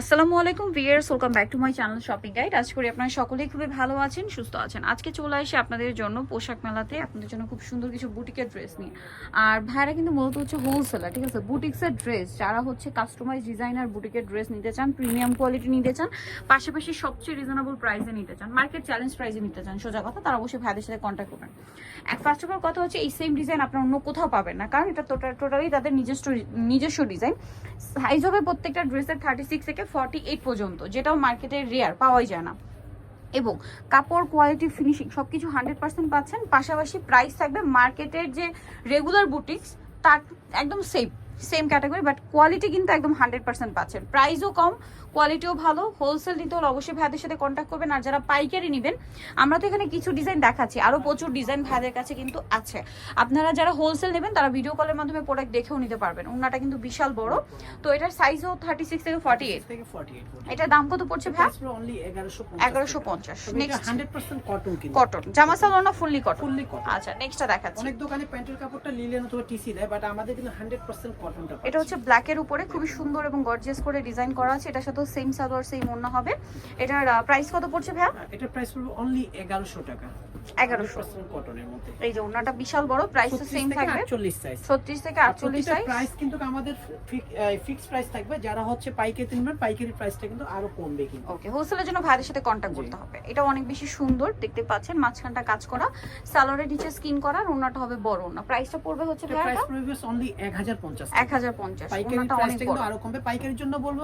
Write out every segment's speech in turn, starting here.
আসসালামু আলাইকুম viewers welcome back to my channel shopping guide. আজ করি আপনারা সকলেই খুবই ভালো আছেন, সুস্থ আছেন। আজকে চলে আসি আপনাদের জন্য পোশাক মেলাতে, আপনাদের জন্য খুব সুন্দর কিছু বুটিকের ড্রেস নিয়ে। আর ভাইরা কিন্তু মূলত হচ্ছে হোলসেলার ঠিক আছে? বুটিক্সের ড্রেস, যারা হচ্ছে কাস্টমাইজ ডিজাইনার বুটিকের ড্রেস নিতে চান প্রিমিয়াম কোয়ালিটি নিতে চান, পাশাপাশি সবচেয়ে রিজনেবল প্রাইসে নিতে চান মার্কেট চ্যালেঞ্জ প্রাইসে নিতে চান, সোজা কথা, তারা অবশ্যই ভাইদের সাথে কন্ট্যাক্ট করবেন। এক ফার্স্ট অফ অল কথা হচ্ছে এই সেম ডিজাইন আপনারা অন্য কোথাও পাবেন না, কারণ এটা টোটালি তাদের নিজস্ব নিজস্ব ডিজাইন সাইজ হবে প্রত্যেকটা ড্রেসের থার্টি সিক্স থেকে ফর্টি এইট পর্যন্ত, যেটাও মার্কেটে রেয়ার পাওয়াই যায় না। এবং কাপড় কোয়ালিটি ফিনিশিং সব কিছু হান্ড্রেড পার্সেন্ট পাচ্ছেন, পাশাপাশি প্রাইস থাকবে মার্কেটের যে রেগুলার বুটিক্স তার একদম same same category but quality কিন্তু একদম হান্ড্রেড পার্সেন্ট পাচ্ছেন। প্রাইসও কম কোয়ালিটিও ভালো হোলসেল নিতে হলে অবশ্যই ভাইদের সাথে কন্ট্যাক্ট করবেন আর যারা পাইকারি নেবেন আমরা তো এখানে কিছু ডিজাইন দেখাচ্ছি আরও প্রচুর ডিজাইন ভাইদের কাছে কিন্তু আছে। আপনারা যারা হোলসেল নেবেন তারা ভিডিও কলের মাধ্যমে প্রোডাক্ট দেখেও নিতে পারবেন। ওনাটা কিন্তু বিশাল বড়। তো এটার সাইজও থার্টি সিক্স থেকে ফর্টি এইট থেকে 48 এটার দাম কত পড়ছে ভাই অনলি 1150 এগারোশো পঞ্চাশ নেক্সট 100% কটন কটন জামা সালোয়ার না ফুললি কটন ফুললি কটন আচ্ছা নেক্সটটা দেখাচ্ছি। অনেক দোকানে প্যান্টের কাপড়টা লিলেন অথবা টিসি দেয় বাট আমাদের কিন্তু 100% কটনটা এটা হচ্ছে ব্ল্যাকের উপরে খুবই সুন্দর এবং গর্জিয়াস করে ডিজাইন করা আছে। এটার সাথে সেম সালোয়ার সেম ওন্না হবে। এটার প্রাইস কত পড়ছে ভাইয়া? এটা প্রাইস পড়বে অনলি 1100 টাকা। 1100 কটনের মধ্যে। এই যে ওন্নাটা বিশাল বড় প্রাইস তো সেম থাকবে। 48 সাইজ 36 থেকে 48 সাইজ প্রাইস কিন্তু আমাদের ফিক্স প্রাইস থাকবে। যারা হচ্ছে পাইকারি নেবেন পাইকারি প্রাইসটা কিন্তু আরও কমবে কিন্তু। ওকে হোলসেলের জন্য ভাইদের সাথে করতে হবে। এটা অনেক বেশি সুন্দর দেখতে পাচ্ছেন মাঝখানটা কাজ করা। সালোয়ারের নিচে স্কিন করা ওন্নাটা হবে বড় ওন্না প্রাইসটা পড়বে হচ্ছে প্রাইস ভাইয়াটা? পড়বে অনলি 1050 1050 পাইকারি ওন্নাটা অনেক প্রাইসটা বড়। কিন্তু আরও কমবে। পাইকারির জন্য বলব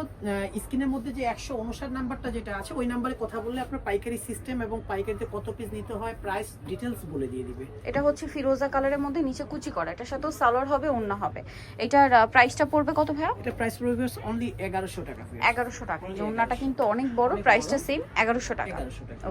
স্ক্রিনের মধ্যে যে একশো উনষাট নাম্বারটা যেটা আছে ওই নাম্বারে কথা বললে আপনার পাইকারি সিস্টেম এবং পাইকারিতে কত পিস নিতে হয় প্রাইস বলে দিয়ে দিবে। এটা হচ্ছে ফিরোজা কালারের মধ্যে নিচে কুচি করা। এটার সাথেও সালোয়ার হবে ওন্না হবে। এটার প্রাইসটা পড়বে কত ভাইয়া? এটা প্রাইস পড়বে অনলি এগারোশো টাকা এগারোশো টাকা। এই ওন্নাটা কিন্তু অনেক বড় প্রাইসটা সেম এগারোশো টাকা।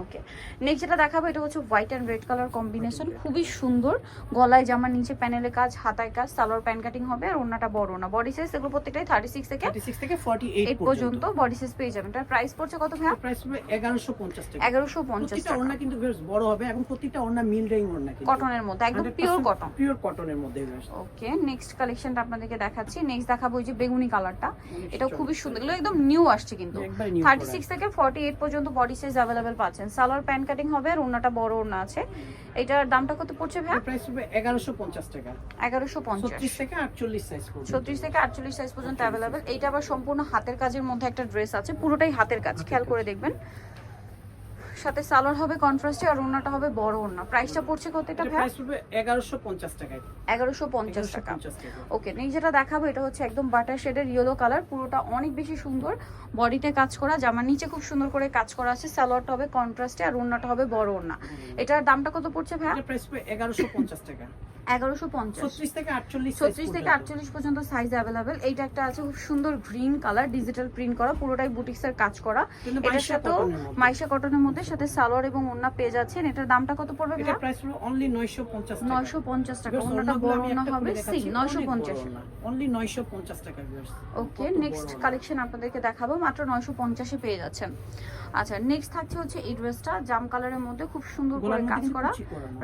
ওকে নেক্সট যেটা দেখাবো এটা হচ্ছে white and red colour combination খুবই সুন্দর। গলায় জামার নিচে প্যানেলে কাজ হাতায় কাজ সালোয়ার প্যান কাটিং হবে আর ওন্নাটা বড় না। বডি সাইজ এগুলো প্রত্যেকটাই থার্টি সিক্স থেকে থার্টি সিক্স থেকে ফর্টি এইট পর্যন্ত। বডি সাইজ পেয়ে যাবেন। এটার প্রাইস পড়ছে কত ভাইয়া? প্রাইস পড়বে এগারোশো পঞ্চাশ টাকা। এগারোশো পঞ্চাশ টাকা। ওড়না কিন্তু বেশ বড় হবে এবং প্রত্যেকটা ওড়না মিল রেইং ওড়না কিন্তু। কটনের মধ্যে একদম পিওর কটন পিওর কটনের মধ্যে। ওকে নেক্সট কালেকশনটা আপনাদেরকে দেখাচ্ছি। নেক্সট দেখাবো যে বেগুনি কালারটা এটাও খুবই সুন্দর। এগুলো একদম নিউ আসছে কিন্তু। থার্টি। সিক্স থেকে ফর্টি এইট পর্যন্ত বডি সাইজ অ্যাভেলেবেল পাচ্ছেন। সালোয়ার প্যান কাটিং হবে আর ওনাটা বড় ওনা আছে। এটার দামটা কত পড়ছে ভাই প্রাইস এগারোশো পঞ্চাশ টাকা। এগারোশো পঞ্চাশ। ছত্রিশ থেকে আটচল্লিশ সাইজ পর্যন্ত। ছত্রিশ থেকে আটচল্লিশ সাইজ পর্যন্ত अवेलेबल এইটা আবার সম্পূর্ণ হাতের কাজের মধ্যে একটা ড্রেস আছে পুরোটাই হাতের কাজ খেয়াল করে দেখবেন। সাথে সালোয়ার হবে কন্ট্রাস্টে আর ওনাটা হবে বড় ওনা প্রাইসটা পড়ছে কত এটা প্রাইস পড়বে এগারোশো পঞ্চাশ টাকায়। এগারোশো পঞ্চাশ টাকা। 1150 টাকা ওকে নেই যেটা দেখাবো এটা হচ্ছে একদম বাটার শেডের ইয়েলো কালার পুরোটা অনেক বেশি সুন্দর। বডিতে কাজ করা জামার নিচে খুব সুন্দর করে কাজ করা আছে। সালোয়ারটা হবে কন্ট্রাস্টে আর ওড়নাটা হবে বড় ওড়না। এটার দামটা কত পড়ছে ভাই প্রাইস পড়বে এগারোশো পঞ্চাশ টাকা। এগারোশো পঞ্চাশ। থেকে আটচল্লিশ ছত্রিশ থেকে আটচল্লিশ পর্যন্ত সাইজ অ্যাভেলেবেল এইটা একটা আছে খুব সুন্দর গ্রিন কালার ডিজিটাল প্রিন্ট করা পুরোটাই বুটিক্সের কাজ করা। এটার মাইশা সাথেও cotton এর মধ্যে। মাইশা কটনের মধ্যে সাথে সালোয়ার এবং ওড়না পেয়ে যাচ্ছেন। এটার দামটা কত পড়বে এটা প্রাইস পড়বে অনলি নয়শো পঞ্চাশ টাকা। নয়শো পঞ্চাশ টাকা। ওড়নাটা বড় ওড়না হবে সি নয়শো পঞ্চাশ। অনলি নয়শো পঞ্চাশ টাকা viewers। ওকে নেক্সট কালেকশন আপনাদেরকে দেখাবো। মাত্র নয়শো পঞ্চাশে পেয়ে যাচ্ছেন। আচ্ছা নেক্সট থাকছে হচ্ছে এই ড্রেসটা জাম কালারের মধ্যে খুব সুন্দর করে কাজ করা।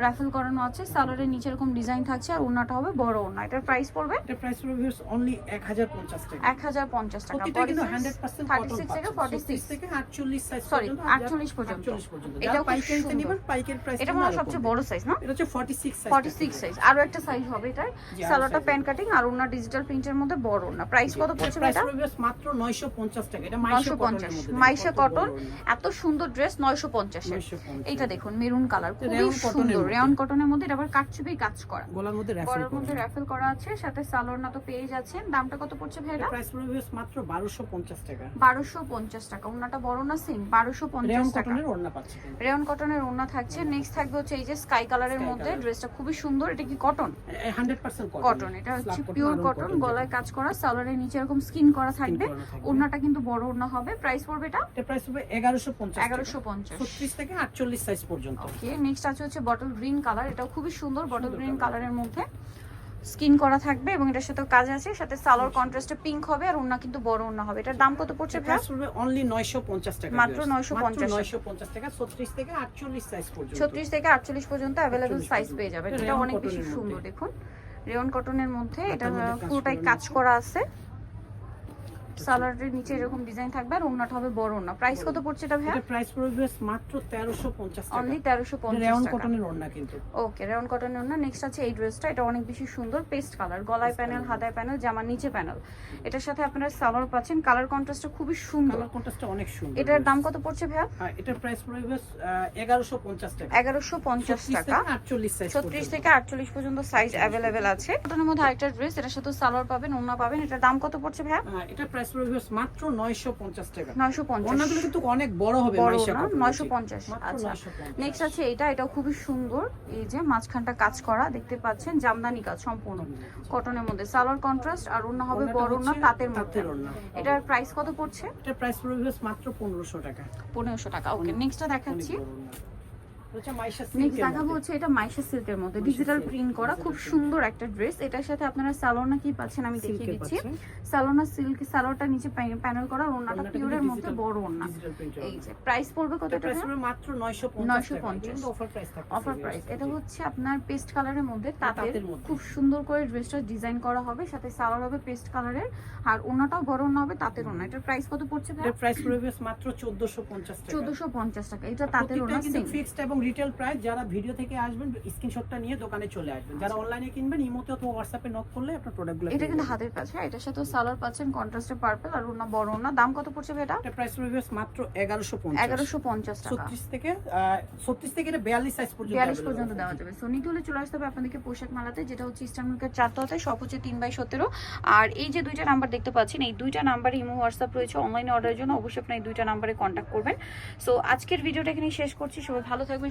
রাফেল করানো। আছে। সালোয়ারের নিচে এরকম ডিজাইন থাকছে আর ওড়নাটা হবে বড় ওড়না। এটার প্রাইস পড়বে? এটা প্রাইস পড়বে viewers অনলি এক হাজার পঞ্চাশ টাকা। এক হাজার পঞ্চাশ টাকা। প্রতিটা কিন্তু হান্ড্রেড পার্সেন্ট থার্টি সিক্স থেকে ফর্টি সিক্স থেকে আটচল্লিশ সাইজ Sorry, 48 পর্যন্ত। পর্যন্ত। এটাও যারা খুব পাইকারিতে। নেবেন পাইকারি প্রাইস এটা মনে সবচেয়ে বড় সাইজ না? এটা হচ্ছে forty six size forty six size আরও একটা সাইজ হবে এটার। আরও সালোয়ারটা প্যান কাটিং আর ওড়না ডিজিটাল প্রিন্টের মধ্যে বড় ওড়না। প্রাইস কত পড়ছে প্রাইস এটা পড়বে মাত্র নয়শো পঞ্চাশ টাকা। এটা মাইশো মধ্যে। মাইশা কটন এত সুন্দর ড্রেস নয়শো পঞ্চাশের। 950 এইটা দেখুন মেরুন কালার খুবই cotton সুন্দর। রেয়ন কটনের মধ্যে এটা আবার কাটচুপি কাজ করা। গলার মধ্যে র্যাফেল গলার মধ্যে র্যাফেল করা আছে সাথে সালোয়ার না তো পেয়ে যাচ্ছেন। দামটা কত পড়ছে ভাইরা প্রাইস পড়বে মাত্র বারোশো পঞ্চাশ টাকা। বারোশো পঞ্চাশ টাকা। ওনাটা বড় না সেম বারোশো পঞ্চাশ রেয়ন কটনের ওড়না পাচ্ছে রেয়ন কটনের ওড়না থাকছে। নেক্সট থাকবে হচ্ছে এই যে স্কাই কালারের মধ্যে। ড্রেসটা খুবই সুন্দর। এটা কি কটন হান্ড্রেড পার্সেন্ট কটন এটা হচ্ছে পিওর কটন গলায় কাজ করা। সালোয়ারের নিচে এরকম স্কিন করা থাকবে। ওড়নাটা কিন্তু বড় ওড়না হবে। প্রাইস পড়বে এটা? এটা প্রাইস পঞ্চাশ এগারোশো পঞ্চাশ। ছত্রিশ থেকে আটচল্লিশ সাইজ পর্যন্ত। ওকে নেক্সট আছে হচ্ছে বটল গ্রিন কালার এটাও খুবই সুন্দর। বটল গ্রিন কালারের মধ্যে। স্কিন করা থাকবে এবং এটার সাথে কাজ আছে সাথে সালোর কন্ট্রাস্টে পিঙ্ক হবে আর ওন্না কিন্তু বড় ওন্না হবে। এটার দাম কত পড়ছে ভাই প্রাইস পড়বে অনলি নয়শো পঞ্চাশ টাকা মাত্র 950 নয়শো পঞ্চাশ টাকা। ছত্রিশ থেকে আটচল্লিশ সাইজ পর্যন্ত। ছত্রিশ থেকে আটচল্লিশ পর্যন্ত अवेलेबल সাইজ পেয়ে যাবেন। এটা এটা অনেক বেশি সুন্দর দেখুন। রেয়ন কটনের মধ্যে এটা মধ্যে কাজ পুরোটাই কাজ করা আছে। সালোয়ারের নিচে এরকম ডিজাইন থাকবে আর হবে বড় প্রাইস কত পড়ছে এটা এটা প্রাইস পড়বে মাত্র 1350 টাকা। অনলি তেরোশো পঞ্চাশ রেয়ন টাকা। কটনের কিন্তু। ওকে রেয়ন কটনের নেক্সট আছে এই ড্রেসটা। এটা অনেক বেশি সুন্দর পেস্ট কালার গলায় প্যানেল হাতায় প্যানেল জামার নিচে প্যানেল এটার সাথে আপনারা সালোয়ার পাচ্ছেন। কালার কন্ট্রাস্টটা খুবই সুন্দর। কালার কন্ট্রাস্টটা অনেক সুন্দর এটার দাম কত পড়ছে ভাইয়া? হ্যাঁ এটার প্রাইস পড়বে 1150 টাকা। এগারোশো পঞ্চাশ টাকা। 48 সাইজ ছত্রিশ থেকে আটচল্লিশ পর্যন্ত সাইজ অ্যাভেলেবেল আছে। কটনের মধ্যে আরেকটা ড্রেস এটার সাথে সালোয়ার পাবেন ওড়না পাবেন। এটার দাম কত পড়ছে ভাইয়া? হ্যাঁ এটার প্রাইস পড়বে মাত্র 950 টাকা। নয়শো পঞ্চাশ। ওড়নাগুলো কিন্তু অনেক বড় হবে মাইশা না কাপড় নয়শো দিয়ে। পঞ্চাশ মাত্র আচ্ছা। নেক্সট আছে এটা এটাও খুবই সুন্দর। এই যে মাঝখানটা কাজ করা দেখতে পাচ্ছেন জামদানি কাজ সম্পূর্ণ। কটনের মধ্যে সালোয়ার কন্ট্রাস্ট আর ওড়না হবে বড় হচ্ছে তাঁতের মধ্যে। এটার প্রাইস কত পড়ছে? এটার প্রাইস পড়বে মাত্র 1500 টাকা। পনেরোশো টাকা ওকে নেক্সটটা দেখাচ্ছি। নেক্সট দেখাবো হচ্ছে এটা মাইশা সিল্কের মধ্যে। ডিজিটাল প্রিন্ট করা খুব সুন্দর একটা ড্রেস এটার সাথে আপনারা সালোনা কি পাচ্ছেন আমি দেখিয়ে দিচ্ছি। সালোনা সিল্ক সালোয়ারটা নিচে প্যানেল করা ওড়নাটা ওড়নাটা পিওরের মধ্যে বড় ওড়না digital print এর এই যে প্রাইস পড়বে কত টাকা মাত্র 950 950 টাকা। কিন্তু অফার প্রাইস অফার প্রাইস এটা হচ্ছে আপনার পেস্ট কালারের মধ্যে খুব সুন্দর করে ড্রেসটা ডিজাইন করা হবে সাথে সালোয়ার হবে পেস্ট কালারের আর ওনাটাও বড় ওনা হবে তাঁতের ওনা এটার প্রাইস কত পড়ছে ভাই এটার প্রাইস পড়বে মাত্র 1450 টাকা। চোদ্দশো পঞ্চাশ টাকা। এটা তাঁতের ওনা ফিক্সড এবং রিটেল প্রাইস যারা ভিডিও থেকে আসবেন স্ক্রিনশটটা নিয়ে দোকানে চলে আসবেন। যারা অনলাইনে কিনবেন ইমোতে অথবা হোয়াটসঅ্যাপে নক করলে আপনার প্রোডাক্টগুলো এটা কিন্তু হাতের কাজ হ্যাঁ এটার সাথে সালোয়ার পাচ্ছেন কন্ট্রাস্টে পার্পল আর ওনা বড় ওনা দাম কত পড়ছে এটা? এটা প্রাইস পড়বে মাত্র 1150 এগারোশো পঞ্চাশ টাকা। 36 থেকে আহ, 36 থেকে 42 সাইজ পর্যন্ত বিয়াল্লিশ available পর্যন্ত দেওয়া যাবে। সো নিতে হলে চলে আসতে হবে আপনাদেরকে পোশাক মেলাতে যেটা হচ্ছে ইস্টার্ন মার্কেট চারটাতে সব হচ্ছে তিন বাই সতেরো। আর এই যে দুইটা নাম্বার দেখতে পাচ্ছেন এই দুইটা নাম্বারে ইমো হোয়াটসঅ্যাপ রয়েছে। অনলাইন অর্ডারের জন্য অবশ্যই আপনি এই দুইটা নাম্বারে কন্ট্যাক্ট করবেন। সো আজকের ভিডিওটা এখানে শেষ করছি। সবাই ভালো থাকবেন